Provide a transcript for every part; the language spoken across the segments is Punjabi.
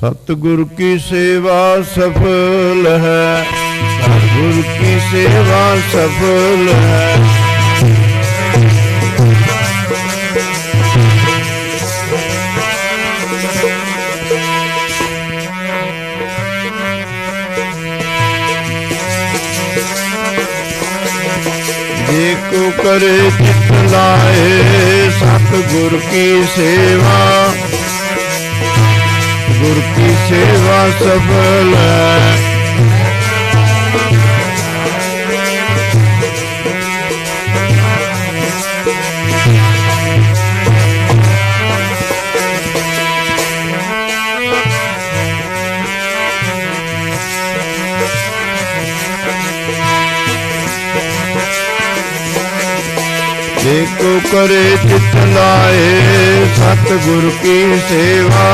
ਸਤਿਗੁਰ ਕੀ ਸੇਵਾ ਸਫਲ ਹੈ ਸਤਿਗੁਰ ਕੀ ਸੇਵਾ ਸਫਲ ਹੈ ਜੇ ਕੋ ਕਰੇ ਚਿਤ ਲਾਏ ਸਤਿਗੁਰ ਕੀ ਸੇਵਾ ਗੁਰ ਕੀ ਸੇਵਾ ਸਫਲ ਕਰੇ ਚਿਤ ਲਾਏ ਸਤਿਗੁਰ ਕੀ ਸੇਵਾ।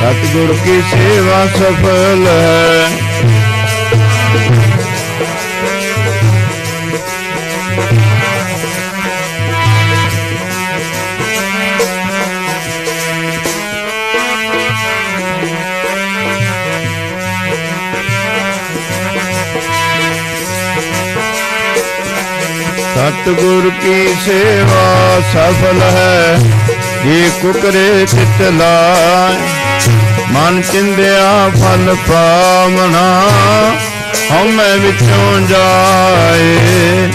ਸਤਿਗੁਰ ਕੀ ਸੇਵਾ ਸਫਲ ਹੈ। ਸਤਿਗੁਰ ਕੀ ਸੇਵਾ ਸਫਲ ਹੈ? ਜੇ ਕੁਕਰੇ ਚਿਤ ਲਾਏ, ਮਨ ਚਿੰਦਿਆ ਫਲ ਪਾਵਣਾ ਹਉਮੈ ਵਿੱਚੋਂ ਜਾਏ।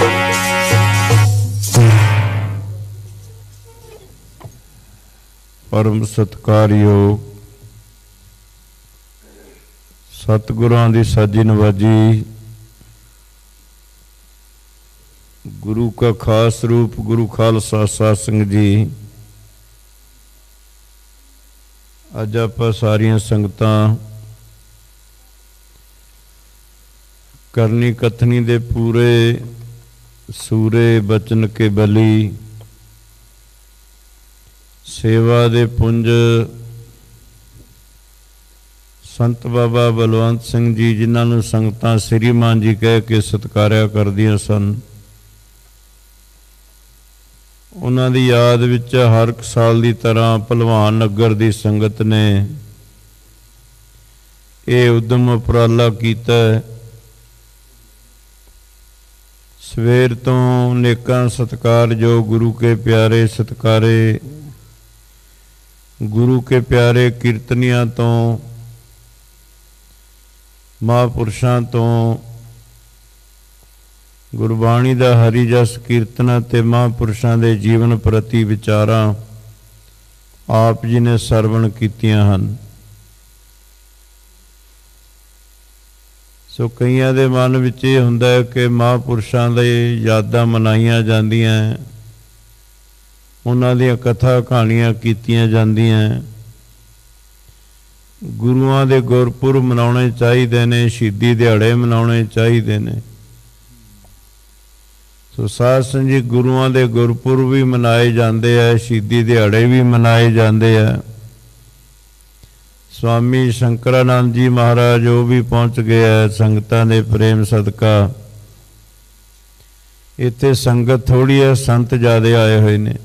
ਪਰਮ ਸਤਕਾਰਯੋਗ ਸਤਿਗੁਰਾਂ ਦੀ ਸਾਜੀ ਨਵਾਜੀ ਗੁਰੂ ਕਾ ਖਾਸ ਰੂਪ ਗੁਰੂ ਖਾਲਸਾ ਸਾਧ ਸੰਗਤ ਜੀ। ਅੱਜ ਆਪਾਂ ਸਾਰੀਆਂ ਸੰਗਤਾਂ ਕਰਨੀ ਕਥਨੀ ਦੇ ਪੂਰੇ ਸੂਰੇ ਬਚਨ ਕੇ ਬਲੀ, ਸੇਵਾ ਦੇ ਪੁੰਜ ਸੰਤ ਬਾਬਾ ਬਲਵੰਤ ਸਿੰਘ ਜੀ, ਜਿਨ੍ਹਾਂ ਨੂੰ ਸੰਗਤਾਂ ਸ੍ਰੀਮਾਨ ਜੀ ਕਹਿ ਕੇ ਸਤਿਕਾਰਿਆ ਕਰਦੀਆਂ ਸਨ। ਉਹਨਾਂ ਦੀ ਯਾਦ ਵਿੱਚ ਹਰ ਇੱਕ ਸਾਲ ਦੀ ਤਰ੍ਹਾਂ ਭਲਵਾਨ ਨਗਰ ਦੀ ਸੰਗਤ ਨੇ ਇਹ ਉਦਮ ਉਪਰਾਲਾ ਕੀਤਾ ਸਵੇਰ ਤੋਂ ਨੇਕਾਂ ਸਤਕਾਰ ਜੋ ਗੁਰੂ ਕੇ ਪਿਆਰੇ ਸਤਕਾਰੇ, ਗੁਰੂ ਕੇ ਪਿਆਰੇ ਕੀਰਤਨੀਆਂ ਤੋਂ, ਮਹਾਂਪੁਰਸ਼ਾਂ ਤੋਂ ਗੁਰਬਾਣੀ ਦਾ ਹਰੀ ਜਸ ਕੀਰਤਨ ਤੇ ਮਹਾਂਪੁਰਸ਼ਾਂ ਦੇ ਜੀਵਨ ਪ੍ਰਤੀ ਵਿਚਾਰਾਂ ਆਪ ਜੀ ਨੇ ਸਰਵਣ ਕੀਤੀਆਂ ਹਨ। ਸੋ ਕਈਆਂ ਦੇ ਮਨ ਵਿੱਚ ਇਹ ਹੁੰਦਾ ਹੈ ਕਿ ਮਹਾਂਪੁਰਸ਼ਾਂ ਦੇ ਯਾਦਾਂ ਮਨਾਈਆਂ ਜਾਂਦੀਆਂ ਉਹਨਾਂ ਦੀਆਂ ਕਥਾ ਕਹਾਣੀਆਂ ਕੀਤੀਆਂ ਜਾਂਦੀਆਂ ਗੁਰੂਆਂ ਦੇ ਗੁਰਪੁਰਬ ਮਨਾਉਣੇ ਚਾਹੀਦੇ ਨੇ, ਸ਼ਹੀਦੀ ਦਿਹਾੜੇ ਮਨਾਉਣੇ ਚਾਹੀਦੇ ਨੇ। ਸੋ ਸਾਧ ਸੰਗਤ ਜੀ ਗੁਰੂਆਂ ਦੇ ਗੁਰਪੁਰਬ ਵੀ ਮਨਾਏ ਜਾਂਦੇ ਆ, ਸ਼ਹੀਦੀ ਦਿਹਾੜੇ ਵੀ ਮਨਾਏ ਜਾਂਦੇ ਆ। ਸਵਾਮੀ ਸ਼ੰਕਰਾਨੰਦ ਜੀ ਮਹਾਰਾਜ ਉਹ ਵੀ ਪਹੁੰਚ ਗਏ ਆ, ਸੰਗਤਾਂ ਦੇ ਪ੍ਰੇਮ ਸਦਕਾ। ਇੱਥੇ ਸੰਗਤ ਥੋੜੀ ਹੈ ਸੰਤ ਜ਼ਿਆਦੇ ਆਏ ਹੋਏ ਨੇ।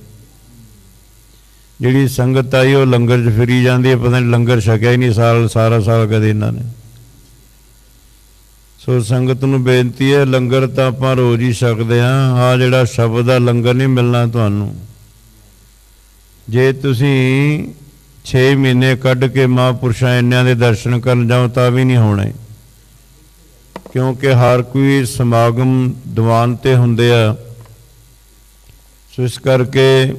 ਜਿਹੜੀ ਸੰਗਤ ਆਈ, ਉਹ ਲੰਗਰ 'ਚ ਫਿਰੀ ਜਾਂਦੀ ਹੈ ਪਤਾ ਨਹੀਂ ਲੰਗਰ ਛਕਿਆ ਹੀ ਨਹੀਂ ਸਾਲ, ਸਾਰਾ ਸਾਲ ਕਦੇ ਇਹਨਾਂ ਨੇ। ਸੋ ਸੰਗਤ ਨੂੰ ਬੇਨਤੀ ਹੈ, ਲੰਗਰ ਤਾਂ ਆਪਾਂ ਰੋਜ਼ ਹੀ ਸਕਦੇ ਆ ਆ ਜਿਹੜਾ ਸ਼ਬਦ ਦਾ ਲੰਗਰ ਨਹੀਂ ਮਿਲਣਾ ਤੁਹਾਨੂੰ। ਜੇ ਤੁਸੀਂ 6 ਮਹੀਨੇ ਕੱਢ ਕੇ ਮਹਾਂਪੁਰਸ਼ਾਂ ਇੰਨਿਆਂ ਦੇ ਦਰਸ਼ਨ ਕਰਨ ਜਾਓ, ਤਾਂ ਵੀ ਨਹੀਂ ਹੋਣੇ। ਕਿਉਂਕਿ ਹਰ ਕੋਈ ਸਮਾਗਮ ਦੀਵਾਨ ਤੇ ਹੁੰਦੇ ਆ। ਸੋ ਇਸ ਕਰਕੇ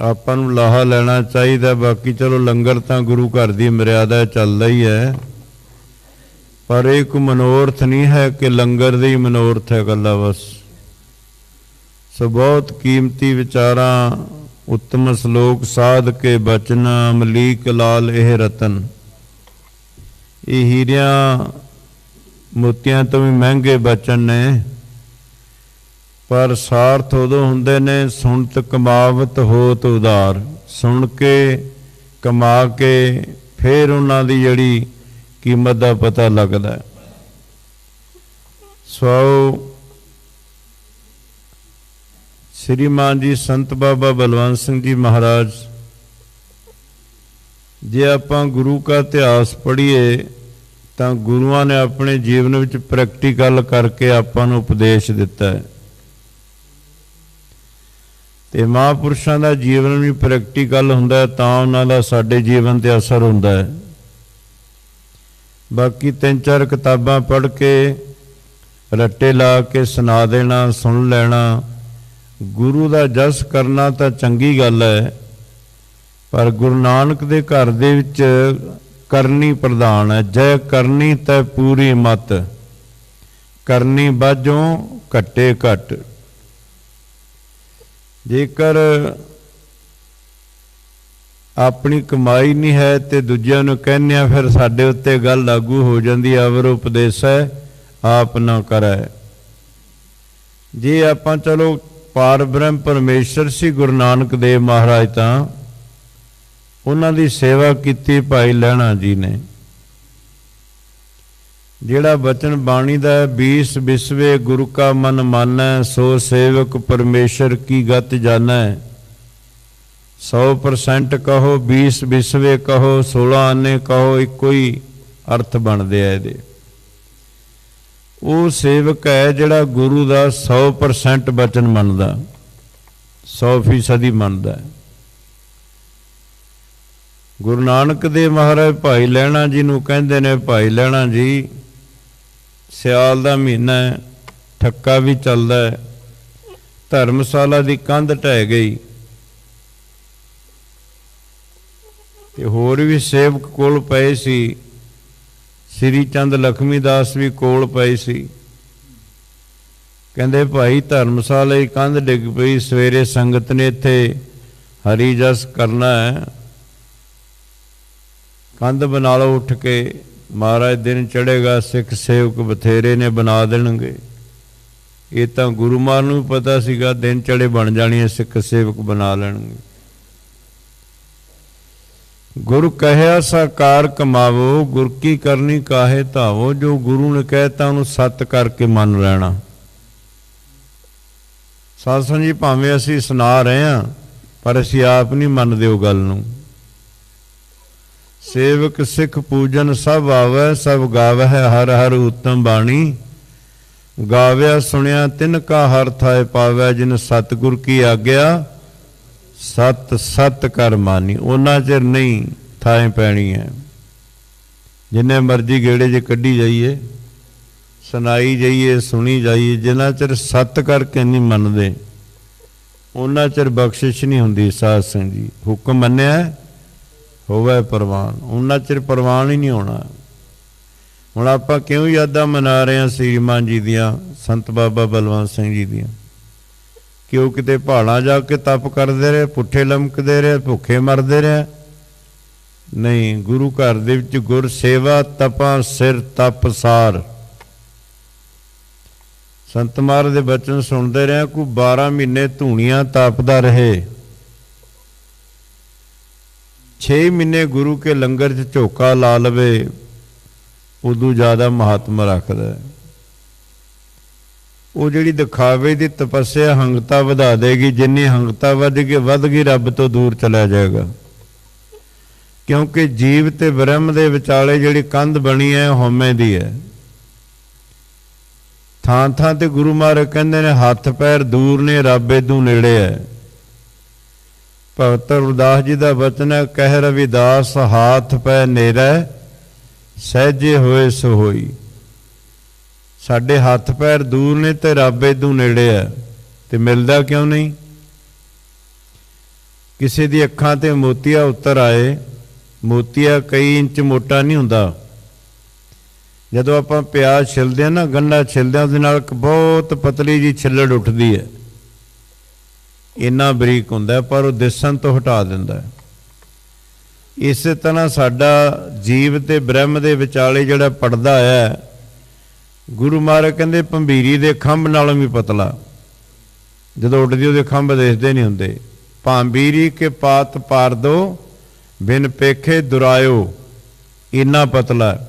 ਆਪਾਂ ਨੂੰ ਲਾਹਾ ਲੈਣਾ ਚਾਹੀਦਾ। ਬਾਕੀ ਚਲੋ, ਲੰਗਰ ਤਾਂ ਗੁਰੂ ਘਰ ਦੀ ਮਰਿਆਦਾ ਚੱਲਦਾ ਹੀ ਹੈ। ਪਰ ਇਹ ਕੋ ਮਨੋਰਥ ਨਹੀਂ ਹੈ ਕਿ ਲੰਗਰ ਦੇ ਹੀ ਮਨੋਰਥ ਹੈ ਗੱਲਾਂ ਬਸ। ਸੋ ਬਹੁਤ ਕੀਮਤੀ ਵਿਚਾਰਾਂ, ਉੱਤਮ ਸ਼ਲੋਕ ਸਾਧ ਕੇ ਬਚਨ ਅਮਲੀਕ ਲਾਲ ਇਹ ਰਤਨ। ਇਹ ਹੀਰਿਆਂ, ਮੋਤੀਆਂ ਤੋਂ ਵੀ ਮਹਿੰਗੇ ਬਚਨ ਨੇ। ਪਰ ਸਾਰਥ ਉਦੋਂ ਹੁੰਦੇ ਨੇ, ਸੁਣਤ ਕਮਾਵਤ ਹੋਤ ਉਦਾਰ। ਸੁਣ ਕੇ, ਕਮਾ ਕੇ, ਫਿਰ ਉਹਨਾਂ ਦੀ ਜਿਹੜੀ ਕੀਮਤ ਦਾ ਪਤਾ ਲੱਗਦਾ ਹੈ। ਸੋ ਸ੍ਰੀਮਾਨ ਜੀ ਸੰਤ ਬਾਬਾ ਬਲਵੰਤ ਸਿੰਘ ਜੀ ਮਹਾਰਾਜ, ਜੇ ਆਪਾਂ ਗੁਰੂ ਦਾ ਇਤਿਹਾਸ ਪੜ੍ਹੀਏ, ਤਾਂ ਗੁਰੂਆਂ ਨੇ ਆਪਣੇ ਜੀਵਨ ਵਿੱਚ ਪ੍ਰੈਕਟੀਕਲ ਕਰਕੇ ਆਪਾਂ ਨੂੰ ਉਪਦੇਸ਼ ਦਿੱਤਾ ਹੈ ਤੇ ਮਹਾਂਪੁਰਸ਼ਾਂ ਦਾ ਜੀਵਨ ਵੀ ਪ੍ਰੈਕਟੀਕਲ ਹੁੰਦਾ ਤਾਂ ਉਹਨਾਂ ਦਾ ਸਾਡੇ ਜੀਵਨ ਤੇ ਅਸਰ ਹੁੰਦਾ ਹੈ ਬਾਕੀ ਤਿੰਨ ਚਾਰ ਕਿਤਾਬਾਂ ਪੜ੍ਹ ਕੇ ਰੱਟੇ ਲਾ ਕੇ ਸੁਣਾ ਦੇਣਾ, ਸੁਣ ਲੈਣਾ। ਗੁਰੂ ਦਾ ਜਸ ਕਰਨਾ ਤਾਂ ਚੰਗੀ ਗੱਲ ਹੈ, ਪਰ ਗੁਰੂ ਨਾਨਕ ਦੇ ਘਰ ਦੇ ਵਿੱਚ ਕਰਨੀ ਪ੍ਰਧਾਨ ਹੈ। ਜੈ ਕਰਨੀ ਤੈ ਪੂਰੀ ਮਤ, ਕਰਨੀ ਬਾਝੋਂ ਘੱਟੇ ਘਟ। ਜੇਕਰ ਆਪਣੀ ਕਮਾਈ ਨਹੀਂ ਹੈ ਤੇ ਦੂਜਿਆਂ ਨੂੰ ਕਹਿੰਦੇ ਆ, ਫਿਰ ਸਾਡੇ ਉੱਤੇ ਗੱਲ ਲਾਗੂ ਹੋ ਜਾਂਦੀ ਅਵਰ ਉਪਦੇਸ਼ ਹੈ, ਆਪ ਨਾ ਕਰੈ ਜੇ ਆਪਾਂ ਚਲੋ ਪਾਰ ਬ੍ਰਹਮ ਪਰਮੇਸ਼ਰ ਸੀ ਗੁਰੂ ਨਾਨਕ ਦੇਵ ਮਹਾਰਾਜ ਤਾਂ, ਉਹਨਾਂ ਦੀ ਸੇਵਾ ਕੀਤੀ ਭਾਈ ਲਹਿਣਾ ਜੀ ਨੇ। ਜਿਹੜਾ ਬਚਨ ਬਾਣੀ ਦਾ 20 ਵਿਸਵੇ ਗੁਰੂ ਕਾ ਮਨ ਮਾਨੈ, ਸੋ ਸੇਵਕ ਪਰਮੇਸ਼ਰ ਕੀ ਗਤ ਜਾਣੈ। 100% ਕਹੋ 20 ਵਿਸਵੇ ਕਹੋ 16 ਆਨੇ ਕਹੋ, ਇੱਕੋ ਹੀ ਅਰਥ ਬਣਦੇ ਆ ਇਹਦੇ। ਉਹ ਸੇਵਕ ਹੈ ਜਿਹੜਾ ਗੁਰੂ ਦਾ 100% ਬਚਨ ਮੰਨਦਾ 100% ਹੀ ਮੰਨਦਾ। ਗੁਰੂ ਨਾਨਕ ਦੇਵ ਮਹਾਰਾਜ ਭਾਈ ਲੈਣਾ ਜੀ ਨੂੰ ਕਹਿੰਦੇ ਨੇ, ਭਾਈ ਲੈਣਾ ਜੀ, ਸਿਆਲ ਦਾ ਮਹੀਨਾ ਹੈ, ਠੱਕਾ ਵੀ ਚੱਲਦਾ ਹੈ, ਧਰਮਸ਼ਾਲਾ ਦੀ ਕੰਧ ਢਹਿ ਗਈ। ਤੇ ਹੋਰ ਵੀ ਸੇਵਕ ਕੋਲ ਪਏ ਸੀ। ਸ੍ਰੀ ਚੰਦ ਲਖਮੀ ਦਾਸ ਵੀ ਕੋਲ ਪਏ ਸੀ। ਕਹਿੰਦੇ, ਭਾਈ, ਧਰਮਸ਼ਾਲਾ ਦੀ ਕੰਧ ਡਿੱਗ ਪਈ, ਸਵੇਰੇ ਸੰਗਤ ਨੇ ਇੱਥੇ ਹਰੀ ਜਸ ਕਰਨਾ ਹੈ। ਕੰਧ ਬਣਾ ਲਓ ਉੱਠ ਕੇ, ਮਹਾਰਾਜ, ਦਿਨ ਚੜੇਗਾ ਸਿੱਖ ਸੇਵਕ ਬਥੇਰੇ ਨੇ ਬਣਾ ਦੇਣਗੇ। ਇਹ ਤਾਂ ਗੁਰੂ ਮਾਰ ਨੂੰ ਵੀ ਪਤਾ ਸੀਗਾ, ਦਿਨ ਚੜੇ ਬਣ ਜਾਣੀ ਹੈ, ਸਿੱਖ ਸੇਵਕ ਬਣਾ ਲੈਣਗੇ। ਗੁਰ ਕਹਿਆ ਸਾਕਾਰ ਕਮਾਵੋ, ਗੁਰ ਕੀ ਕਰਨੀ ਕਾਹੇ ਧਾਵੋ, ਜੋ ਗੁਰੂ ਨੇ ਕਹਿਤਾ ਉਹਨੂੰ ਸੱਤ ਕਰਕੇ ਮੰਨ ਲੈਣਾ। ਸਾਧ ਜੀ, ਭਾਵੇਂ ਅਸੀਂ ਸੁਣਾ ਰਹੇ ਹਾਂ, ਪਰ ਅਸੀਂ ਆਪ ਨਹੀਂ ਮੰਨਦੇ ਉਹ ਗੱਲ ਨੂੰ। ਸੇਵਕ ਸਿੱਖ ਪੂਜਨ ਸਭ ਆਵੈ, ਸਭ ਗਾਵੈ ਹਰ ਹਰ ਉਤਮ ਬਾਣੀ। ਗਾਵਿਆ ਸੁਣਿਆ ਤਿਨ ਕਾ ਹਰ ਥਾਏ ਪਾਵੈ, ਜਿਨ ਸਤਿਗੁਰ ਕੀ ਆਗਿਆ ਸਤ ਸਤ ਕਰ ਮਾਨੀ, ਉਹਨਾਂ ਚਿਰ ਨਹੀਂ ਥਾਂ ਪੈਣੀ ਹੈ ਜਿੰਨੇ ਮਰਜ਼ੀ ਗੇੜੇ 'ਚ ਕੱਢੀ ਜਾਈਏ, ਸੁਣਾਈ ਜਾਈਏ, ਸੁਣੀ ਜਾਈਏ, ਜਿੰਨਾ ਚਿਰ ਸਤ ਕਰਕੇ ਨਹੀਂ ਮੰਨਦੇ, ਉਹਨਾਂ ਚਿਰ ਬਖਸ਼ਿਸ਼ ਨਹੀਂ ਹੁੰਦੀ ਸਾਧ ਸੰਗ ਜੀ ਹੁਕਮ ਮੰਨਿਆ ਹੋਵੇ ਪ੍ਰਵਾਨ, ਉਹਨਾਂ ਚਿਰ ਪ੍ਰਵਾਨ ਹੀ ਨਹੀਂ ਹੋਣਾ। ਹੁਣ ਆਪਾਂ ਕਿਉਂ ਯਾਦਾਂ ਮਨਾ ਰਹੇ ਹਾਂ ਸ੍ਰੀਮਾਨ ਜੀ ਦੀਆਂ, ਸੰਤ ਬਾਬਾ ਬਲਵੰਤ ਸਿੰਘ ਜੀ ਦੀਆਂ? ਕਿ ਉਹ ਕਿਤੇ ਪਹਾੜਾਂ ਜਾ ਕੇ ਤਪ ਕਰਦੇ ਰਹੇ, ਪੁੱਠੇ ਲਮਕਦੇ ਰਹੇ, ਭੁੱਖੇ ਮਰਦੇ ਰਹੇ? ਨਹੀਂ, ਗੁਰੂ ਘਰ ਦੇ ਵਿੱਚ ਗੁਰ ਸੇਵਾ, ਤਪਾਂ, ਸਿਰ, ਤਪ, ਸਾਰ। ਸੰਤ ਮਾਰ ਦੇ ਬਚਨ ਸੁਣਦੇ ਰਹੇ ਕੋ 12 ਮਹੀਨੇ ਧੂਣੀਆਂ ਤਾਪਦਾ ਰਹੇ। 6 ਮਹੀਨੇ ਗੁਰੂ ਕੇ ਲੰਗਰ 'ਚ ਝੋਕਾ ਲਾ ਲਵੇ, ਉਦੋਂ ਜ਼ਿਆਦਾ ਮਹਾਤਮਾ ਰੱਖਦਾ ਹੈ। ਉਹ ਜਿਹੜੀ ਦਿਖਾਵੇ ਦੀ ਤਪੱਸਿਆ ਹੰਗਤਾ ਵਧਾ ਦੇਗੀ, ਜਿੰਨੀ ਹੰਗਤਾ ਵੱਧ ਗਈ ਵੱਧ ਗਈ ਰੱਬ ਤੋਂ ਦੂਰ ਚਲਾ ਜਾਏਗਾ। ਕਿਉਂਕਿ ਜੀਵ ਤੇ ਬ੍ਰਹਮ ਦੇ ਵਿਚਾਲੇ ਜਿਹੜੀ ਕੰਧ ਬਣੀ ਹੈ ਹਉਮੈ ਦੀ ਹੈ। ਥਾਂ ਥਾਂ ਤੇ ਗੁਰੂ ਮਹਾਰਾਜ ਕਹਿੰਦੇ ਨੇ, ਹੱਥ ਪੈਰ ਦੂਰ ਨੇ, ਰੱਬ ਇਦੋਂ ਨੇੜੇ ਹੈ। ਭਗਤ ਰੁਦਾਸ ਜੀ ਦਾ ਵਚਨ ਹੈ, ਕਹਿ ਰਵਿਦਾਸ, ਹਾਥ ਪੈ ਨੇਰੇ, ਸਹਿਜੇ ਹੋਏ ਸੋ ਹੋਈ ਸਾਡੇ ਹੱਥ ਪੈਰ ਦੂਰ ਨੇ ਤੇ ਰੱਬ ਇਦੋਂ ਨੇੜੇ ਹੈ। ਤੇ ਮਿਲਦਾ ਕਿਉਂ ਨਹੀਂ? ਕਿਸੇ ਦੀ ਅੱਖਾਂ ਤੇ ਮੋਤੀਆ ਉੱਤਰ ਆਏ, ਮੋਤੀਆ ਕਈ ਇੰਚ ਮੋਟਾ ਨਹੀਂ ਹੁੰਦਾ। ਜਦੋਂ ਆਪਾਂ ਪਿਆਜ਼ ਛਿਲਦੇ ਆ ਨਾ ਗੰਡਾ ਛਿਲਦੇ ਆ ਉਹਦੇ ਨਾਲ ਇੱਕ ਬਹੁਤ ਪਤਲੀ ਜੀ ਛਿੱਲੜ ਉੱਠਦੀ ਹੈ। ਇੰਨਾ ਬਰੀਕ ਹੁੰਦਾ ਪਰ ਉਹ ਦਿਸਣ ਤੋਂ ਹਟਾ ਦਿੰਦਾ ਹੈ। ਇਸੇ ਤਰ੍ਹਾਂ ਸਾਡਾ ਜੀਵ ਤੇ ਬ੍ਰਹਮ ਦੇ ਵਿਚਾਲੇ ਜਿਹੜਾ ਪਰਦਾ ਹੈ ਗੁਰੂ ਮਹਾਰਾਜ ਕਹਿੰਦੇ ਭੰਬੀਰੀ ਦੇ ਖੰਭ ਨਾਲੋਂ ਵੀ ਪਤਲਾ। ਜਦੋਂ ਉੱਡਦੀ, ਉਹਦੇ ਖੰਭ ਦਿਸਦੇ ਨਹੀਂ ਹੁੰਦੇ। ਭਾਂਬੀਰੀ ਕੇ ਪਾਤ ਪਾਰ ਦੋ, ਬਿਨ ਪੇਖੇ ਦੁਰਾਇਓ। ਇੰਨਾ ਪਤਲਾ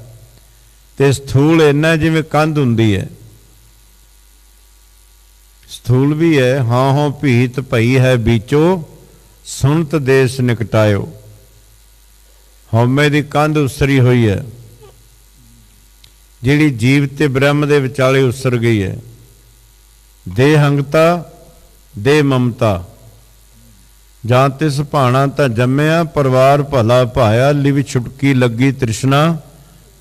ਤੇ ਸਥੂਲ ਇੰਨਾ ਜਿਵੇਂ ਕੰਧ ਹੁੰਦੀ ਹੈ। ਸਥੂਲ ਵੀ ਹੈ, ਹਾਂ ਹਾਂ, ਭੀਤ ਭਈ ਹੈ ਵਿਚੋ ਸੁਨਤ ਦੇਸ ਨਿਕਟਾਇਓ। ਹਉਮੈ ਦੀ ਕੰਧ ਉਸਰੀ ਹੋਈ ਹੈ। ਜਿਹੜੀ ਜੀਵ ਤੇ ਬ੍ਰਹਮ ਦੇ ਵਿਚਾਲੇ ਉਸਰ ਗਈ ਹੈ। ਦੇਹੰਗਤਾ ਦੇ ਮਮਤਾ। ਜਾਂ ਤਿਸ ਭਾਣਾ ਤਾਂ ਜੰਮਿਆ, ਪਰਿਵਾਰ ਭਲਾ ਭਾਇਆ, ਲਿਵ ਛੁਟਕੀ ਲੱਗੀ ਤ੍ਰਿਸ਼ਨਾ,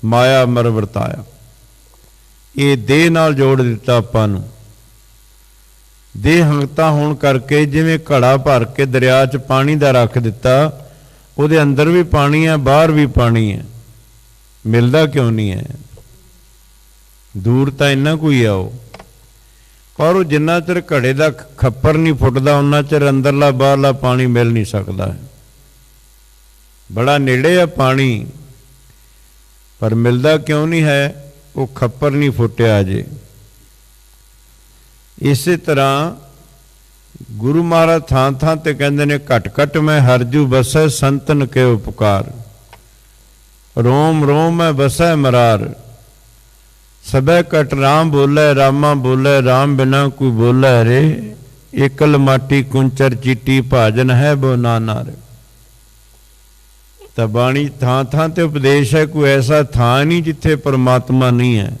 ਮਾਇਆ ਮਰ ਵਰਤਾਇਆ। ਇਹ ਦੇਹ ਨਾਲ ਜੋੜ ਦਿੱਤਾ ਆਪਾਂ ਨੂੰ। ਦੇਹ ਹੰਗਤਾ ਹੋਣ ਕਰਕੇ ਜਿਵੇਂ ਘੜਾ ਭਰ ਕੇ ਦਰਿਆ 'ਚ ਪਾਣੀ ਦਾ ਰੱਖ ਦਿੱਤਾ, ਉਹਦੇ ਅੰਦਰ ਵੀ ਪਾਣੀ ਹੈ, ਬਾਹਰ ਵੀ ਪਾਣੀ ਹੈ। ਮਿਲਦਾ ਕਿਉਂ ਨਹੀਂ ਹੈ? ਦੂਰ ਤਾਂ ਇੰਨਾ ਕੋਈ ਆ ਉਹ। ਪਰ ਉਹ ਜਿੰਨਾ ਚਿਰ ਘੜੇ ਦਾ ਖੱਪਰ ਨਹੀਂ ਫੁੱਟਦਾ ਉਹਨਾਂ ਚਿਰ ਅੰਦਰਲਾ ਬਾਹਰਲਾ ਪਾਣੀ ਮਿਲ ਨਹੀਂ ਸਕਦਾ। ਬੜਾ ਨੇੜੇ ਆ ਪਾਣੀ, ਪਰ ਮਿਲਦਾ ਕਿਉਂ ਨਹੀਂ ਹੈ, ਉਹ ਖੱਪਰ ਨਹੀਂ ਫੁੱਟਿਆ ਅਜੇ। ਇਸੇ ਤਰ੍ਹਾਂ ਗੁਰੂ ਮਹਾਰਾਜ ਥਾਂ ਥਾਂ ਤੇ ਕਹਿੰਦੇ ਨੇ ਘਟ ਘਟ ਮੈਂ ਹਰਜੂ ਬਸੈ ਸੰਤਨ ਕੇ ਉਪਕਾਰ। ਰੋਮ ਰੋਮ ਮੈਂ ਬਸੈ ਮਰਾਰ। ਸਭੈ ਕਟ ਰਾਮ ਬੋਲੇ, ਰਾਮਾ ਬੋਲੇ, ਰਾਮ ਬਿਨਾ ਕੋਈ ਬੋਲੇ ਰੇ। ਇਕਲ ਮਾਟੀ ਕੁੰਚਰ ਚੀਟੀ ਭਾਜਨ ਹੈ ਬੋ ਨਾਨਾ ਰੇ ਤਾਂ ਬਾਣੀ ਥਾਂ ਥਾਂ ਤੇ ਉਪਦੇਸ਼ ਹੈ, ਕੋਈ ਐਸਾ ਥਾਂ ਨਹੀਂ ਜਿੱਥੇ ਪਰਮਾਤਮਾ ਨਹੀਂ ਹੈ।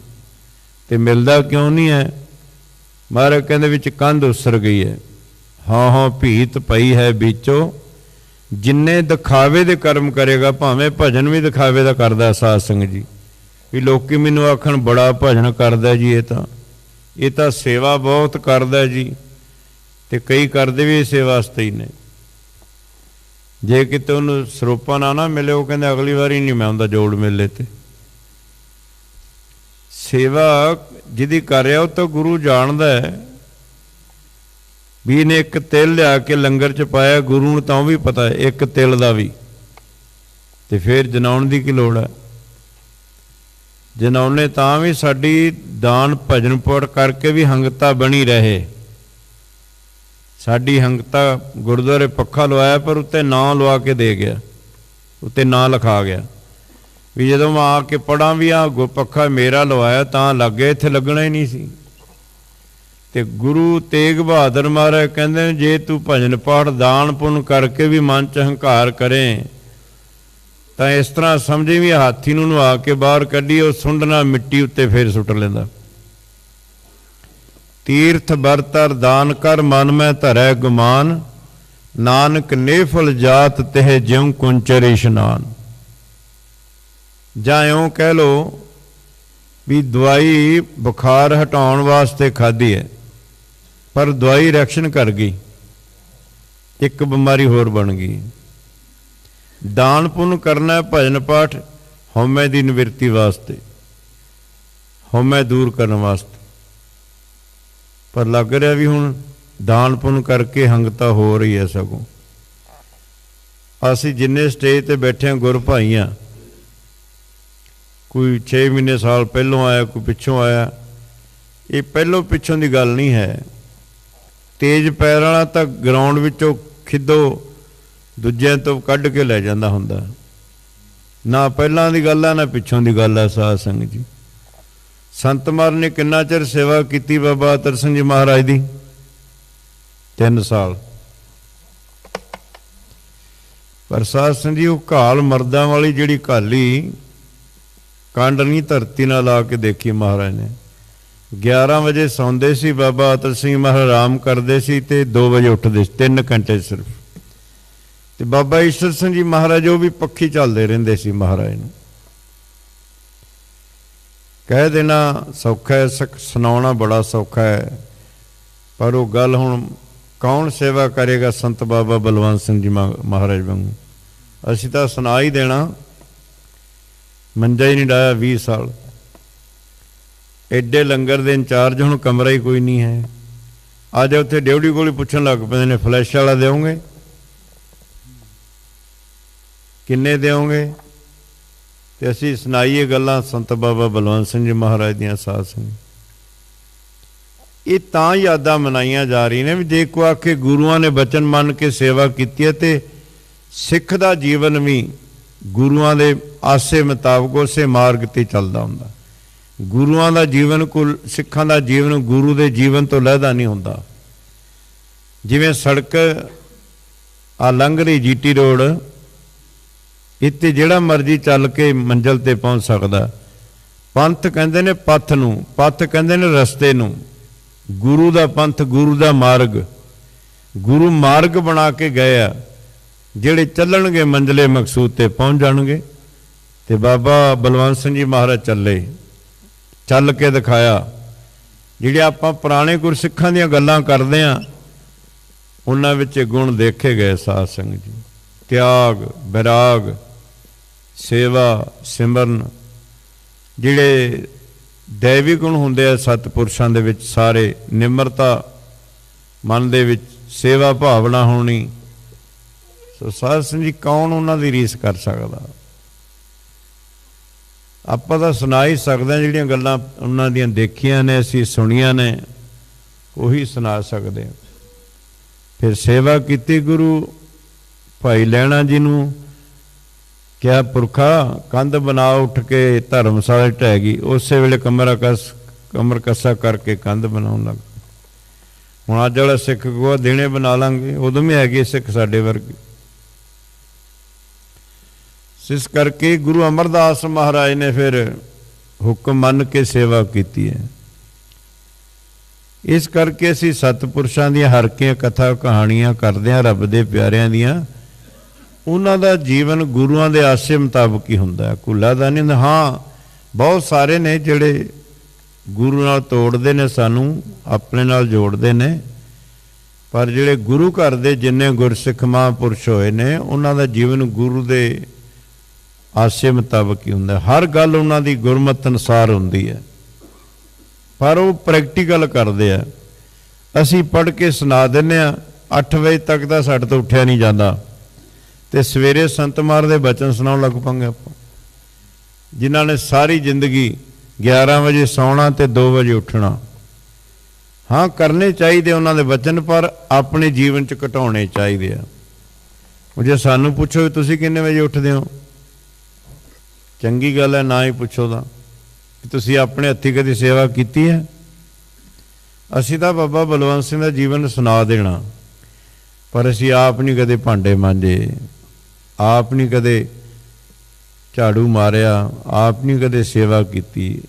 ਤੇ ਮਿਲਦਾ ਕਿਉਂ ਨਹੀਂ ਹੈ? ਮਹਾਰਾਜ ਕਹਿੰਦੇ ਵਿੱਚ ਕੰਧ ਉਸਰ ਗਈ ਹੈ। ਹਾਂ ਹਾਂ ਭੀਤ ਪਈ ਹੈ ਵਿੱਚੋਂ। ਜਿੰਨੇ ਦਿਖਾਵੇ ਦੇ ਕਰਮ ਕਰੇਗਾ, ਭਾਵੇਂ ਭਜਨ ਵੀ ਦਿਖਾਵੇ ਦਾ ਕਰਦਾ ਸਾਧ ਸੰਗ ਜੀ। ਵੀ ਲੋਕੀ ਮੈਨੂੰ ਆਖਣ, ਬੜਾ ਭਜਨ ਕਰਦਾ ਜੀ ਇਹ ਤਾਂ। ਇਹ ਤਾਂ ਸੇਵਾ ਬਹੁਤ ਕਰਦਾ ਜੀ। ਤੇ ਕਈ ਕਰਦੇ ਵੀ ਇਸੇ ਵਾਸਤੇ ਹੀ ਨੇ। ਜੇ ਕਿਤੇ ਉਹਨੂੰ ਸਰੋਪਾ ਨਾ ਨਾ ਮਿਲੇ, ਉਹ ਕਹਿੰਦੇ, ਅਗਲੀ ਵਾਰੀ ਨਹੀਂ ਮੈਂ ਹੁੰਦਾ ਜੋੜ ਮੇਲੇ ਤੇ। ਸੇਵਾ ਜਿਹਦੀ ਕਰ ਰਿਹਾ, ਉਹ ਤਾਂ ਗੁਰੂ ਜਾਣਦਾ ਹੈ। ਵੀ ਇਹਨੇ ਇੱਕ ਤਿਲ ਲਿਆ ਕੇ ਲੰਗਰ ਚ ਪਾਇਆ, ਗੁਰੂ ਨੂੰ ਤਾਂ ਉਹ ਵੀ ਪਤਾ ਹੈ, ਇੱਕ ਤਿਲ ਦਾ ਵੀ। ਤੇ ਫਿਰ ਜਨਾਉਣ ਦੀ ਕੀ ਲੋੜ ਹੈ? ਜਨਾਉਨੇ ਤਾਂ ਵੀ ਸਾਡੀ ਦਾਨ ਭਜਨ ਪੁਰ ਕਰਕੇ ਵੀ ਹੰਗਤਾ ਬਣੀ ਰਹੇ। ਸਾਡੀ ਹੰਗਤਾ ਗੁਰਦੁਆਰੇ ਪੱਖਾ ਲਵਾਇਆ ਪਰ ਉੱਤੇ ਨਾਂ ਲਵਾ ਕੇ ਦੇ ਗਿਆ। ਉੱਤੇ ਨਾਂ ਲਿਖਾ ਗਿਆ। ਵੀ ਜਦੋਂ ਮੈਂ ਆ ਕੇ ਪੜਾਂ ਵੀ ਆ ਪੱਖਾ ਮੇਰਾ ਲਵਾਇਆ ਤਾਂ ਲੱਗੇ ਇੱਥੇ ਲੱਗਣਾ ਹੀ ਨਹੀਂ ਸੀ। ਤੇ ਗੁਰੂ ਤੇਗ ਬਹਾਦਰ ਮਹਾਰਾਜ ਕਹਿੰਦੇ ਨੇ, ਜੇ ਤੂੰ ਭਜਨ ਪਾਠ, ਦਾਨ ਪੁੰਨ ਕਰਕੇ ਵੀ ਮਨ ਚ ਹੰਕਾਰ ਕਰੇ ਤਾਂ ਇਸ ਤਰ੍ਹਾਂ ਸਮਝੀ ਵੀ ਹਾਥੀ ਨੂੰ ਨਵਾ ਕੇ ਬਾਹਰ ਕੱਢੀ, ਉਹ ਸੁੰਡਣਾ ਮਿੱਟੀ ਉੱਤੇ ਫੇਰ ਸੁੱਟ ਲੈਂਦਾ। ਤੀਰਥ ਬਰਤਰ ਦਾਨ ਕਰ ਮਨ ਮੈਂ ਧਰੈ ਗੁਮਾਨ, ਨਾਨਕ ਨੇਫਲ ਜਾਤ ਤਹਿ ਜਿਉ ਕੁੰਚਰ ਇਸ਼ਨਾਨ। ਜਾਂ ਇਉਂ ਕਹਿ ਲੋ ਵੀ ਦਵਾਈ ਬੁਖਾਰ ਹਟਾਉਣ ਵਾਸਤੇ ਖਾਧੀ ਹੈ, ਪਰ ਦਵਾਈ ਰਿਐਕਸ਼ਨ ਕਰ ਗਈ, ਇੱਕ ਬਿਮਾਰੀ ਹੋਰ ਬਣ ਗਈ। ਦਾਨ ਪੁੰਨ ਕਰਨਾ ਹੈ ਭਜਨ ਪਾਠ, ਹਉਮੈ ਦੀ ਨਿਵਰਤੀ ਵਾਸਤੇ, ਹਉਮੈ ਦੂਰ ਕਰਨ ਵਾਸਤੇ। ਪਰ ਲੱਗ ਰਿਹਾ ਵੀ ਹੁਣ ਦਾਨ ਪੁੰਨ ਕਰਕੇ ਹੰਗਤਾ ਹੋ ਰਹੀ ਹੈ ਸਗੋਂ। ਅਸੀਂ ਜਿੰਨੇ ਸਟੇਜ ਤੇ ਬੈਠੇ ਹਾਂ ਗੁਰ ਭਾਈਆਂ, ਕੋਈ 6 ਮਹੀਨੇ ਸਾਲ ਪਹਿਲੋਂ ਆਇਆ, ਕੋਈ ਪਿੱਛੋਂ ਆਇਆ, ਇਹ ਪਹਿਲੋਂ ਪਿੱਛੋਂ ਦੀ ਗੱਲ ਨਹੀਂ ਹੈ। ਤੇਜ ਪੈਰ ਵਾਲਾ ਤਾਂ ਗਰਾਊਂਡ ਵਿੱਚੋਂ ਖਿੱਦੋ ਦੂਜਿਆਂ ਤੋਂ ਕੱਢ ਕੇ ਲੈ ਜਾਂਦਾ ਹੁੰਦਾ। ਨਾ ਪਹਿਲਾਂ ਦੀ ਗੱਲ ਆ, ਨਾ ਪਿੱਛੋਂ ਦੀ ਗੱਲ ਆ, ਸਾਧ ਸੰਗਤ ਜੀ। ਸੰਤ ਮਾਰ ਨੇ ਕਿੰਨਾ ਚਿਰ ਸੇਵਾ ਕੀਤੀ ਬਾਬਾ ਅਤਰ ਸਿੰਘ ਜੀ ਮਹਾਰਾਜ ਦੀ? 3 ਸਾਲ। ਪਰ ਸਾਧ ਸੰਗਤ ਜੀ, ਉਹ ਘਾਲ ਮਰਦਾਂ ਵਾਲੀ ਜਿਹੜੀ ਘਾਲੀ ਕਾਂਡਨੀ ਧਰਤੀ ਨਾਲ ਲਾ ਕੇ ਦੇਖੀ ਮਹਾਰਾਜ ਨੇ। 11 ਵਜੇ ਸੌਂਦੇ ਸੀ ਬਾਬਾ ਅਤਰ ਸਿੰਘ ਮਹਾਰਾਜ, ਆਰਾਮ ਕਰਦੇ ਸੀ ਤੇ 2 ਵਜੇ ਉੱਠਦੇ ਸੀ 3 ਘੰਟੇ ਸਿਰਫ। ਤੇ ਬਾਬਾ ਈਸ਼ਰ ਸਿੰਘ ਜੀ ਮਹਾਰਾਜ ਉਹ ਵੀ ਪੱਖੀ ਚੱਲਦੇ ਰਹਿੰਦੇ ਸੀ ਮਹਾਰਾਜ ਨੂੰ। ਕਹਿ ਦੇਣਾ ਸੌਖਾ ਹੈ ਸੁਣਾਉਣਾ ਬੜਾ ਸੌਖਾ ਹੈ। ਪਰ ਉਹ ਗੱਲ ਹੁਣ ਕੌਣ ਸੇਵਾ ਕਰੇਗਾ ਸੰਤ ਬਾਬਾ ਬਲਵੰਤ ਸਿੰਘ ਜੀ ਮਹਾਰਾਜ ਵਾਂਗੂ? ਅਸੀਂ ਤਾਂ ਸੁਣਾ ਹੀ ਦੇਣਾ। ਮੰਜਾ ਹੀ ਨਹੀਂ ਡਾਇਆ 20 ਸਾਲ। ਐਡੇ ਲੰਗਰ ਦੇ ਇੰਚਾਰਜ ਹੁਣ ਕਮਰਾ ਹੀ ਕੋਈ ਨਹੀਂ ਹੈ। ਅੱਜ ਉੱਥੇ ਡਿਊਟੀ ਕੋਲ ਹੀ ਪੁੱਛਣ ਲੱਗ ਪੈਂਦੇ ਨੇ, ਫਲੈਸ਼ ਵਾਲਾ ਦੇਵੋਗੇ ਕਿੰਨੇ ਦਿਓਗੇ? ਤੇ ਅਸੀਂ ਸੁਣਾਈਏ ਗੱਲਾਂ ਸੰਤ ਬਾਬਾ ਬਲਵੰਤ ਸਿੰਘ ਜੀ ਮਹਾਰਾਜ ਦੀਆਂ ਸਾਧ ਸੰਗ ਇਹ ਤਾਂ ਯਾਦਾਂ ਮਨਾਈਆਂ ਜਾ ਰਹੀਆਂ ਨੇ ਵੀ ਜੇ ਕੋ ਆਖੇ ਗੁਰੂਆਂ ਨੇ ਬਚਨ ਮੰਨ ਕੇ ਸੇਵਾ ਕੀਤੀ ਹੈ ਤੇ ਸਿੱਖ ਦਾ ਜੀਵਨ ਵੀ ਗੁਰੂਆਂ ਦੇ ਆਸੇ ਮੁਤਾਬਕ ਉਸੇ ਮਾਰਗ ਤੇ ਚੱਲਦਾ ਹੁੰਦਾ। ਗੁਰੂਆਂ ਦਾ ਜੀਵਨ ਕੁਲ, ਸਿੱਖਾਂ ਦਾ ਜੀਵਨ ਗੁਰੂ ਦੇ ਜੀਵਨ ਤੋਂ ਲਹਿਦਾ ਨਹੀਂ ਹੁੰਦਾ। ਜਿਵੇਂ ਸੜਕ ਆ ਲੰਘ ਰਹੀ ਜੀਟੀ ਰੋਡ ਇੱਥੇ ਜਿਹੜਾ ਮਰਜ਼ੀ ਚੱਲ ਕੇ ਮੰਜ਼ਲ ਤੇ ਪਹੁੰਚ ਸਕਦਾ। ਪੰਥ ਕਹਿੰਦੇ ਨੇ ਪੱਥ ਨੂੰ, ਪੱਥ ਕਹਿੰਦੇ ਨੇ ਰਸਤੇ ਨੂੰ। ਗੁਰੂ ਦਾ ਪੰਥ, ਗੁਰੂ ਦਾ ਮਾਰਗ। ਗੁਰੂ ਮਾਰਗ ਬਣਾ ਕੇ ਗਏ ਆ, ਜਿਹੜੇ ਚੱਲਣਗੇ ਮੰਜ਼ਲੇ ਮਕਸੂਦ ਤੇ ਪਹੁੰਚ ਜਾਣਗੇ। ਤੇ ਬਾਬਾ ਬਲਵੰਤ ਸਿੰਘ ਜੀ ਮਹਾਰਾਜ ਚੱਲੇ, ਚੱਲ ਕੇ ਦਿਖਾਇਆ। ਜਿਹੜੇ ਆਪਾਂ ਪੁਰਾਣੇ ਗੁਰਸਿੱਖਾਂ ਦੀਆਂ ਗੱਲਾਂ ਕਰਦੇ ਆ, ਉਹਨਾਂ ਵਿੱਚ ਇਹ ਗੁਣ ਦੇਖੇ ਗਏ ਸਾਧ ਸੰਗਤ ਜੀ। ਤਿਆਗ ਵਿਰਾਗ ਸੇਵਾ, ਸਿਮਰਨ, ਜਿਹੜੇ ਦੇਵੀ ਗੁਣ ਹੁੰਦੇ ਆ ਸਤਪੁਰਸ਼ਾਂ ਦੇ ਵਿੱਚ ਸਾਰੇ, ਨਿਮਰਤਾ, ਮਨ ਦੇ ਵਿੱਚ ਸੇਵਾ ਭਾਵਨਾ ਹੋਣੀ, ਸੋ ਸਾਧ ਸੰਗਤ ਜੀ ਕੌਣ ਉਹਨਾਂ ਦੀ ਰੀਸ ਕਰ ਸਕਦਾ? ਆਪਾਂ ਤਾਂ ਸੁਣਾ ਹੀ ਸਕਦੇ ਜਿਹੜੀਆਂ ਗੱਲਾਂ ਉਹਨਾਂ ਦੀਆਂ ਦੇਖੀਆਂ ਨੇ, ਅਸੀਂ ਸੁਣੀਆਂ ਨੇ, ਉਹੀ ਸੁਣਾ ਸਕਦੇ ਫਿਰ ਸੇਵਾ ਕੀਤੀ ਗੁਰੂ, ਭਾਈ ਲੈਣਾ ਜੀ ਨੂੰ ਕਿਆ ਪੁਰਖਾ, ਕੰਧ ਬਣਾ ਉੱਠ ਕੇ ਧਰਮਸ਼ਾਲਾ ਢਹਿ ਗਈ। ਉਸੇ ਵੇਲੇ ਕਮਰਾ ਕਸ ਕਮਰ ਕੱਸਾ ਕਰਕੇ ਕੰਧ ਬਣਾਉਣ ਲੱਗ ਹੁਣ ਅੱਜ ਵਾਲਾ ਸਿੱਖ ਗੋਆ ਦੇਣੇ ਬਣਾ ਲਾਂਗੇ। ਉਦੋਂ ਵੀ ਹੈਗੇ ਸਿੱਖ ਸਾਡੇ ਵਰਗੇ। ਇਸ ਕਰਕੇ ਗੁਰੂ ਅਮਰਦਾਸ ਮਹਾਰਾਜ ਨੇ ਫਿਰ ਹੁਕਮ ਮੰਨ ਕੇ ਸੇਵਾ ਕੀਤੀ ਹੈ। ਇਸ ਕਰਕੇ ਅਸੀਂ ਸਤਪੁਰਸ਼ਾਂ ਦੀਆਂ ਹਰਕੀਆਂ ਕਥਾ ਕਹਾਣੀਆਂ ਕਰਦੇ ਹਾਂ, ਰੱਬ ਦੇ ਪਿਆਰਿਆਂ ਦੀਆਂ। ਉਹਨਾਂ ਦਾ ਜੀਵਨ ਗੁਰੂਆਂ ਦੇ ਆਸੇ ਮੁਤਾਬਕ ਹੀ ਹੁੰਦਾ ਹੈ। ਕੁੱਲਾ ਦਾ ਨਹੀਂ ਹੁੰਦਾ। ਹਾਂ, ਬਹੁਤ ਸਾਰੇ ਨੇ ਜਿਹੜੇ ਗੁਰੂ ਨਾਲ ਤੋੜਦੇ ਨੇ, ਸਾਨੂੰ ਆਪਣੇ ਨਾਲ ਜੋੜਦੇ ਨੇ। ਪਰ ਜਿਹੜੇ ਗੁਰੂ ਘਰ ਦੇ ਜਿੰਨੇ ਗੁਰਸਿੱਖ ਮਹਾਂਪੁਰਸ਼ ਹੋਏ ਨੇ, ਉਹਨਾਂ ਦਾ ਜੀਵਨ ਗੁਰੂ ਦੇ ਆਸੇ ਮੁਤਾਬਕ ਹੀ ਹੁੰਦਾ ਹਰ ਗੱਲ ਉਹਨਾਂ ਦੀ ਗੁਰਮਤ ਅਨੁਸਾਰ ਹੁੰਦੀ ਹੈ। ਪਰ ਉਹ ਪ੍ਰੈਕਟੀਕਲ ਕਰਦੇ ਆ। ਅਸੀਂ ਪੜ੍ਹ ਕੇ ਸੁਣਾ ਦਿੰਨੇ ਆ 8 ਵਜੇ ਤੱਕ ਤਾਂ ਸਾਡੇ ਤੋਂ ਉੱਠਿਆ ਨਹੀਂ ਜਾਂਦਾ। ਤੇ ਸਵੇਰੇ ਸੰਤ ਮਾਰ ਦੇ ਬਚਨ ਸੁਣਾਉਣ ਲੱਗ ਪਾਂਗੇ ਆਪਾਂ। ਜਿਨ੍ਹਾਂ ਨੇ ਸਾਰੀ ਜ਼ਿੰਦਗੀ 11 ਵਜੇ ਸੌਣਾ ਤੇ 2 ਵਜੇ ਉੱਠਣਾ। ਹਾਂ, ਕਰਨੇ ਚਾਹੀਦੇ ਉਹਨਾਂ ਦੇ ਬਚਨ, ਪਰ ਆਪਣੇ ਜੀਵਨ ਚ ਘਟਾਉਣੇ ਚਾਹੀਦੇ ਆ। ਉਹ ਜੇ ਸਾਨੂੰ ਪੁੱਛੋ ਵੀ ਤੁਸੀਂ ਕਿੰਨੇ ਵਜੇ ਉੱਠਦੇ ਹੋ? ਚੰਗੀ ਗੱਲ ਹੈ, ਨਾ ਹੀ ਪੁੱਛੋ ਤਾਂ। ਕਿ ਤੁਸੀਂ ਆਪਣੇ ਹੱਥੀ ਕਦੀ ਸੇਵਾ ਕੀਤੀ ਹੈ? ਅਸੀਂ ਤਾਂ ਬਾਬਾ ਬਲਵੰਤ ਸਿੰਘ ਦਾ ਜੀਵਨ ਸੁਣਾ ਦੇਣਾ, ਪਰ ਅਸੀਂ ਆਪ ਨਹੀਂ ਕਦੇ ਭਾਂਡੇ ਮਾਂਜੇ। ਆਪ ਨਹੀਂ ਕਦੇ ਝਾੜੂ ਮਾਰਿਆ, ਆਪ ਨਹੀਂ ਕਦੇ ਸੇਵਾ ਕੀਤੀ।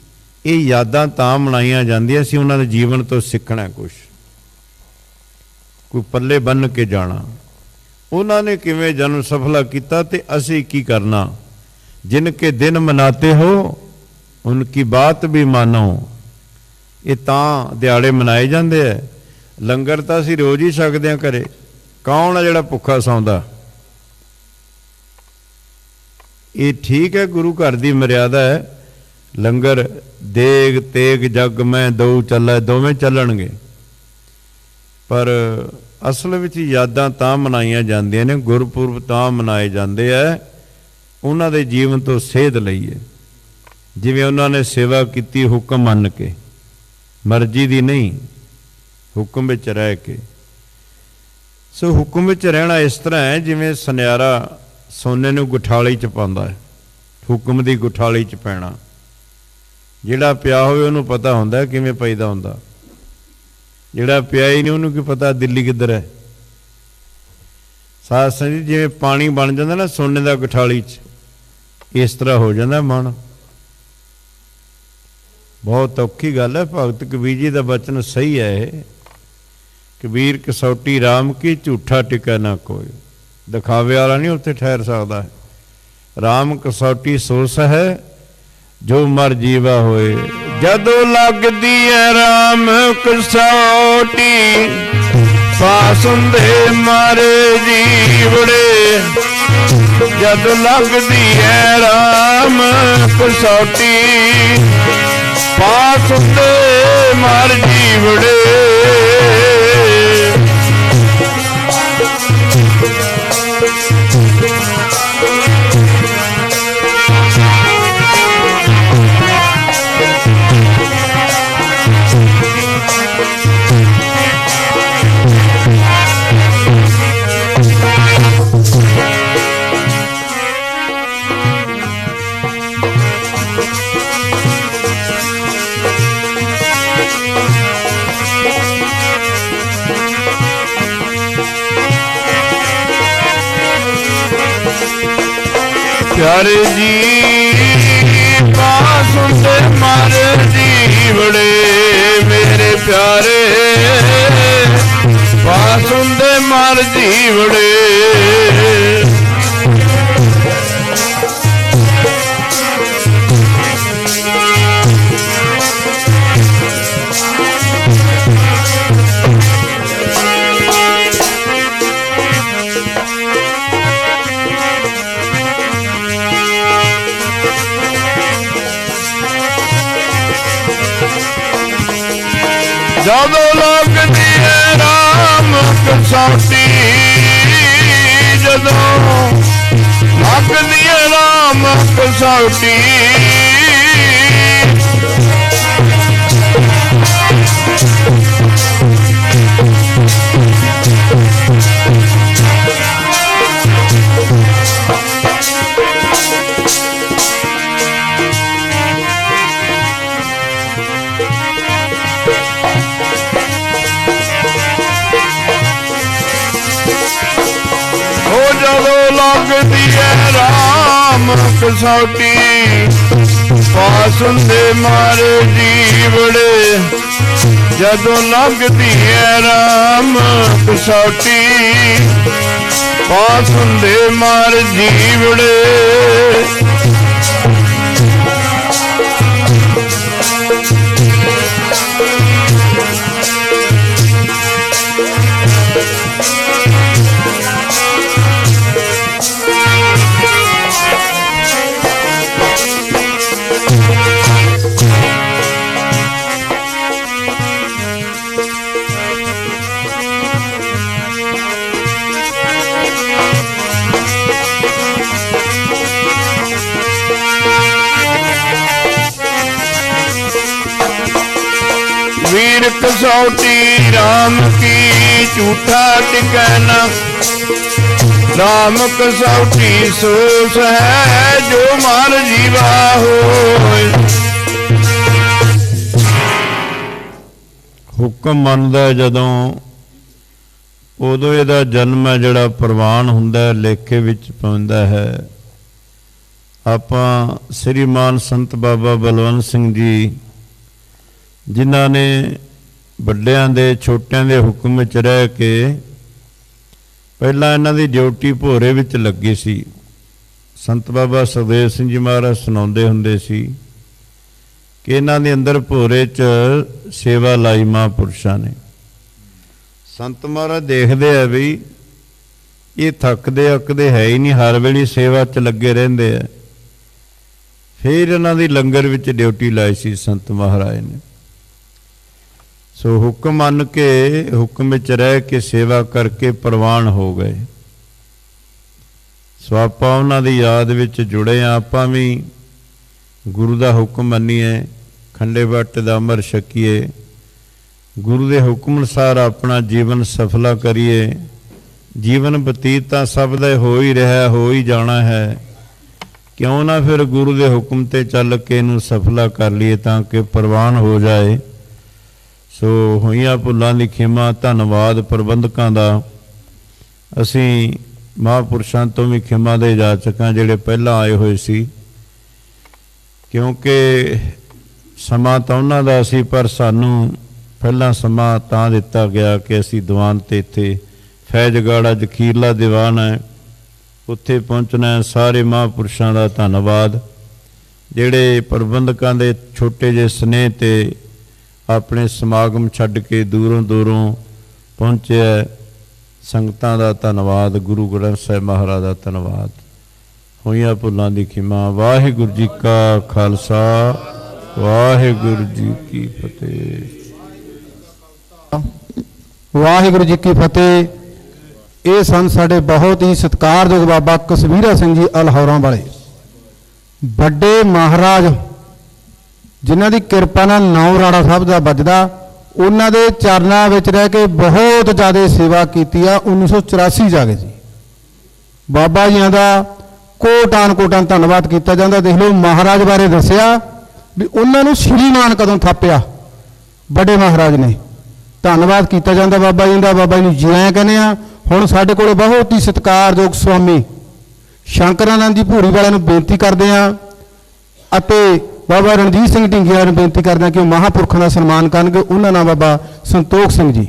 ਇਹ ਯਾਦਾਂ ਤਾਂ ਮਨਾਈਆਂ ਜਾਂਦੀਆਂ ਸੀ, ਉਹਨਾਂ ਦੇ ਜੀਵਨ ਤੋਂ ਸਿੱਖਣਾ ਕੁਝ ਕੋਈ ਪੱਲੇ ਬੰਨ ਕੇ ਜਾਣਾ। ਉਹਨਾਂ ਨੇ ਕਿਵੇਂ ਜਨਮ ਸਫਲਾ ਕੀਤਾ ਤੇ ਅਸੀਂ ਕੀ ਕਰਨਾ? ਜਿਨ ਕੇ ਦਿਨ ਮਨਾਤੇ ਹੋ ਉਨਕੀ ਬਾਤ ਵੀ ਮਾਨੋ। ਇਹ ਤਾਂ ਦਿਹਾੜੇ ਮਨਾਏ ਜਾਂਦੇ ਐ। ਲੰਗਰ ਤਾਂ ਅਸੀਂ ਰੋਜ਼ ਹੀ ਸਕਦੇ ਆ ਘਰੇ। ਕੌਣ ਆ ਜਿਹੜਾ ਭੁੱਖਾ ਸੌਂਦਾ? ਇਹ ਠੀਕ ਹੈ, ਗੁਰੂ ਘਰ ਦੀ ਮਰਿਆਦਾ ਹੈ। ਲੰਗਰ, ਦੇਗ, ਤੇਗ, ਜਗ, ਮੈਂ ਦੋ ਚੱਲੇ, ਦੋਵੇਂ ਚੱਲਣਗੇ। ਪਰ ਅਸਲ ਵਿੱਚ ਯਾਦਾਂ ਤਾਂ ਮਨਾਈਆਂ ਜਾਂਦੀਆਂ ਨੇ, ਗੁਰਪੁਰਬ ਤਾਂ ਮਨਾਏ ਜਾਂਦੇ ਐ ਉਹਨਾਂ ਦੇ ਜੀਵਨ ਤੋਂ ਸੇਧ ਲਈਏ। ਜਿਵੇਂ ਉਹਨਾਂ ਨੇ ਸੇਵਾ ਕੀਤੀ ਹੁਕਮ ਮੰਨ ਕੇ, ਮਰਜ਼ੀ ਦੀ ਨਹੀਂ, ਹੁਕਮ ਵਿੱਚ ਰਹਿ ਕੇ। ਸੋ ਹੁਕਮ ਵਿੱਚ ਰਹਿਣਾ ਇਸ ਤਰ੍ਹਾਂ ਹੈ, ਜਿਵੇਂ ਸੁਨਿਆਰਾ ਸੋਨੇ ਨੂੰ ਗੁਠਾਲੀ ਚ ਪਾਉਂਦਾ ਹੈ, ਹੁਕਮ ਦੀ ਗੁਠਾਲੀ ਚ ਪੈਣਾ। ਜਿਹੜਾ ਪਿਆ ਹੋਵੇ ਉਹਨੂੰ ਪਤਾ ਹੁੰਦਾ ਹੈ ਕਿਵੇਂ ਪੈਦਾ ਹੁੰਦਾ। ਜਿਹੜਾ ਪਿਆ ਹੀ ਨਹੀਂ ਉਹਨੂੰ ਕੀ ਪਤਾ ਦਿੱਲੀ ਕਿੱਧਰ ਹੈ। ਸਾਧ ਸੰਗਤ ਜੀ, ਜਿਵੇਂ ਪਾਣੀ ਬਣ ਜਾਂਦਾ ਨਾ ਸੋਨੇ ਦਾ ਗੁਠਾਲੀ ਚ, ਇਸ ਤਰ੍ਹਾਂ ਹੋ ਜਾਂਦਾ ਮਨ। ਬਹੁਤ ਔਖੀ ਗੱਲ ਹੈ, ਭਗਤ ਕਬੀਰ ਜੀ ਦਾ ਬਚਨ ਸਹੀ ਹੈ ਇਹ। ਕਬੀਰ ਕਸੌਟੀ RAM ਕੀ ਝੂਠਾ ਟਿਕਾ ਨਾ ਕੋਈ। ਦਿਖਾਵੇ ਵਾਲਾ ਨਹੀਂ ਉੱਥੇ ਠਹਿਰ ਸਕਦਾ। ਹੈ RAM ਕਸੌਟੀ ਸੋਸ ਹੈ, ਜੋ ਮਰ ਜੀਵਾ ਹੋਏ। ਜਦੋਂ ਲੱਗਦੀ ਹੈ RAM ਕਸੌਟੀ ਫਾਸੁੰਦੇ ਮਾਰੇ ਜੀਵੜੇ। ਜਦ ਲੱਗਦੀ ਹੈ RAM ਕਸੌਟੀ, ਪਾਸ ਹੁੰਦੇ ਜੀਵੜੇ। ਜਦੋਂ ਲੱਗਦੀ ਹੈ ਰਾਮ ਕਸੌਟੀ ਜਦੋਂ ਲੱਗਦੀ ਹੈ ਰਾਮ ਕਸੌਟੀ ਕਸੌਟੀ ਪਾਸ ਹੁੰਦੇ ਮਾਰੇ ਜੀਵੜੇ। ਜਦੋਂ ਲੱਗਦੀ ਹੈ ਰਾਮ ਕਸੌਟੀ ਪਾਸ ਹੁੰਦੇ ਮਾਰ ਜੀਵੜੇ। ਵੀਰ ਕਸੌਟੀ ਰਾਮ ਕੀ ਝੂਠਾ ਟਿਕੈਨਾ? ਰਾਮ ਕਸੌਟੀ ਸੋਸ ਹੈ ਜੋ ਮਰ ਜੀਵਾ ਹੋਏ। ਹੁਕਮ ਮੰਨਦਾ ਜਦੋਂ ਉਦੋਂ ਇਹਦਾ ਜਨਮ ਹੈ ਜਿਹੜਾ ਪ੍ਰਵਾਨ ਹੁੰਦਾ ਲੇਖੇ ਵਿੱਚ ਪਾਉਂਦਾ ਹੈ। ਆਪਾਂ ਸ੍ਰੀਮਾਨ ਸੰਤ ਬਾਬਾ ਬਲਵੰਤ ਸਿੰਘ ਜੀ, ਜਿਨ੍ਹਾਂ ਨੇ ਵੱਡਿਆਂ ਦੇ, ਛੋਟਿਆਂ ਦੇ ਹੁਕਮ ਵਿੱਚ ਰਹਿ ਕੇ ਪਹਿਲਾਂ ਇਹਨਾਂ ਦੀ ਡਿਊਟੀ ਭੋਰੇ ਵਿੱਚ ਲੱਗੀ ਸੀ। ਸੰਤ ਬਾਬਾ ਸੁਖਦੇਵ ਸਿੰਘ ਜੀ ਮਹਾਰਾਜ ਸੁਣਾਉਂਦੇ ਹੁੰਦੇ ਸੀ ਕਿ ਇਹਨਾਂ ਦੇ ਅੰਦਰ ਭੋਰੇ 'ਚ ਸੇਵਾ ਲਾਈ ਮਹਾਂਪੁਰਸ਼ਾਂ ਨੇ। ਸੰਤ ਮਹਾਰਾਜ ਦੇਖਦੇ ਆ ਵੀ ਇਹ ਥੱਕਦੇ, ਅੱਕਦੇ ਹੈ ਹੀ ਨਹੀਂ, ਹਰ ਵੇਲੇ ਸੇਵਾ 'ਚ ਲੱਗੇ ਰਹਿੰਦੇ ਆ। ਫਿਰ ਇਹਨਾਂ ਦੀ ਲੰਗਰ ਵਿੱਚ ਡਿਊਟੀ ਲਾਈ ਸੀ ਸੰਤ ਮਹਾਰਾਜ ਨੇ। ਸੋ ਹੁਕਮ ਮੰਨ ਕੇ ਹੁਕਮ ਵਿੱਚ ਰਹਿ ਕੇ ਸੇਵਾ ਕਰਕੇ ਪ੍ਰਵਾਨ ਹੋ ਗਏ। ਸੋ ਆਪਾਂ ਉਹਨਾਂ ਦੀ ਯਾਦ ਵਿੱਚ ਜੁੜੇ ਆ, ਆਪਾਂ ਵੀ ਗੁਰੂ ਦਾ ਹੁਕਮ ਮੰਨੀਏ, ਖੰਡੇ ਬੱਟ ਦਾ ਅਮਰ ਛਕੀਏ, ਗੁਰੂ ਦੇ ਹੁਕਮ ਅਨੁਸਾਰ ਆਪਣਾ ਜੀਵਨ ਸਫਲਾ ਕਰੀਏ। ਜੀਵਨ ਬਤੀਤ ਤਾਂ ਸਭ ਦਾ ਹੋ ਹੀ ਰਿਹਾ, ਹੋ ਹੀ ਜਾਣਾ ਹੈ। ਕਿਉਂ ਨਾ ਫਿਰ ਗੁਰੂ ਦੇ ਹੁਕਮ ਤੇ ਚੱਲ ਕੇ ਇਹਨੂੰ ਸਫਲਾ ਕਰ ਲਈਏ ਤਾਂ ਕਿ ਪ੍ਰਵਾਨ ਹੋ ਜਾਏ। ਸੋ ਹੋਈਆਂ ਭੁੱਲਾਂ ਦੀ ਖਿਮਾ ਧੰਨਵਾਦ ਪ੍ਰਬੰਧਕਾਂ ਦਾ। ਅਸੀਂ ਮਹਾਂਪੁਰਸ਼ਾਂ ਤੋਂ ਵੀ ਖਿਮਾ ਦੇ ਜਾਚਕਾਂ ਜਿਹੜੇ ਪਹਿਲਾਂ ਆਏ ਹੋਏ ਸੀ। ਕਿਉਂਕਿ ਸਮਾਂ ਤਾਂ ਉਹਨਾਂ ਦਾ ਸੀ, ਪਰ ਸਾਨੂੰ ਪਹਿਲਾਂ ਸਮਾਂ ਤਾਂ ਦਿੱਤਾ ਗਿਆ ਕਿ ਅਸੀਂ ਦੀਵਾਨ ਤੇ ਇੱਥੇ ਫੈਜ਼ਗੜ੍ਹ, ਅੱਜ ਖੀਰਲਾ ਦੀਵਾਨ ਹੈ, ਉੱਥੇ ਪਹੁੰਚਣਾ ਸਾਰੇ ਮਹਾਂਪੁਰਸ਼ਾਂ ਦਾ ਧੰਨਵਾਦ। ਜਿਹੜੇ ਪ੍ਰਬੰਧਕਾਂ ਦੇ ਛੋਟੇ ਜਿਹੇ ਸਨੇਹ ਤੇ ਆਪਣੇ ਸਮਾਗਮ ਛੱਡ ਕੇ ਦੂਰੋਂ ਦੂਰੋਂ ਪਹੁੰਚਿਆ ਸੰਗਤਾਂ ਦਾ ਧੰਨਵਾਦ, ਗੁਰੂ ਗ੍ਰੰਥ ਸਾਹਿਬ ਮਹਾਰਾਜ ਦਾ ਧੰਨਵਾਦ। ਹੋਈਆਂ ਭੁੱਲਾਂ ਦੀ ਖਿਮਾ। ਵਾਹਿਗੁਰੂ ਜੀ ਕਾ ਖਾਲਸਾ, ਵਾਹਿਗੁਰੂ ਜੀ ਕੀ ਫਤਿਹ। ਵਾਹਿਗੁਰੂ ਜੀ ਕੀ ਫਤਿਹ। ਇਹ ਸਨ ਸਾਡੇ ਬਹੁਤ ਹੀ ਸਤਿਕਾਰਯੋਗ ਬਾਬਾ ਕਸਵੀਰਾ ਸਿੰਘ ਜੀ ਅਲਹੌਰਾਂ ਵਾਲੇ। ਵੱਡੇ ਮਹਾਰਾਜ ਜਿਨ੍ਹਾਂ ਦੀ ਕਿਰਪਾ ਨਾਲ ਨੌ ਰਾਣਾ ਸਾਹਿਬ ਦਾ ਵੱਜਦਾ, ਉਹਨਾਂ ਦੇ ਚਰਨਾਂ ਵਿੱਚ ਰਹਿ ਕੇ ਬਹੁਤ ਜ਼ਿਆਦਾ ਸੇਵਾ ਕੀਤੀ ਆ 1984 ਜਾ ਕੇ ਜੀ। ਬਾਬਾ ਜੀਆਂ ਦਾ ਕੋਟਾਨ ਕੋਟਾਨ ਧੰਨਵਾਦ ਕੀਤਾ ਜਾਂਦਾ। ਦੇਖ ਲਓ, ਮਹਾਰਾਜ ਬਾਰੇ ਦੱਸਿਆ ਵੀ ਉਹਨਾਂ ਨੂੰ ਸ਼੍ਰੀਮਾਨ ਕਦੋਂ ਥਾਪਿਆ? ਵੱਡੇ ਮਹਾਰਾਜ ਨੇ। ਧੰਨਵਾਦ ਕੀਤਾ ਜਾਂਦਾ ਬਾਬਾ ਜੀ ਦਾ। ਬਾਬਾ ਜੀ ਨੂੰ ਜੀ ਕਹਿੰਦੇ ਆ, ਹੁਣ ਸਾਡੇ ਕੋਲ ਬਹੁਤ ਹੀ ਸਤਿਕਾਰਯੋਗ ਸਵਾਮੀ ਸ਼ੰਕਰਾਨੰਦ ਜੀ ਭੂਰੀ ਵਾਲਿਆਂ ਨੂੰ ਬੇਨਤੀ ਕਰਦੇ ਹਾਂ ਅਤੇ ਬਾਬਾ ਰਣਜੀਤ ਸਿੰਘ ਢਿੰਗੀਆਂ ਨੂੰ ਬੇਨਤੀ ਕਰਦਾ ਕਿ ਉਹ ਮਹਾਂਪੁਰਖਾਂ ਦਾ ਸਨਮਾਨ ਕਰਨਗੇ। ਉਹਨਾਂ ਨਾਲ ਬਾਬਾ ਸੰਤੋਖ ਸਿੰਘ ਜੀ।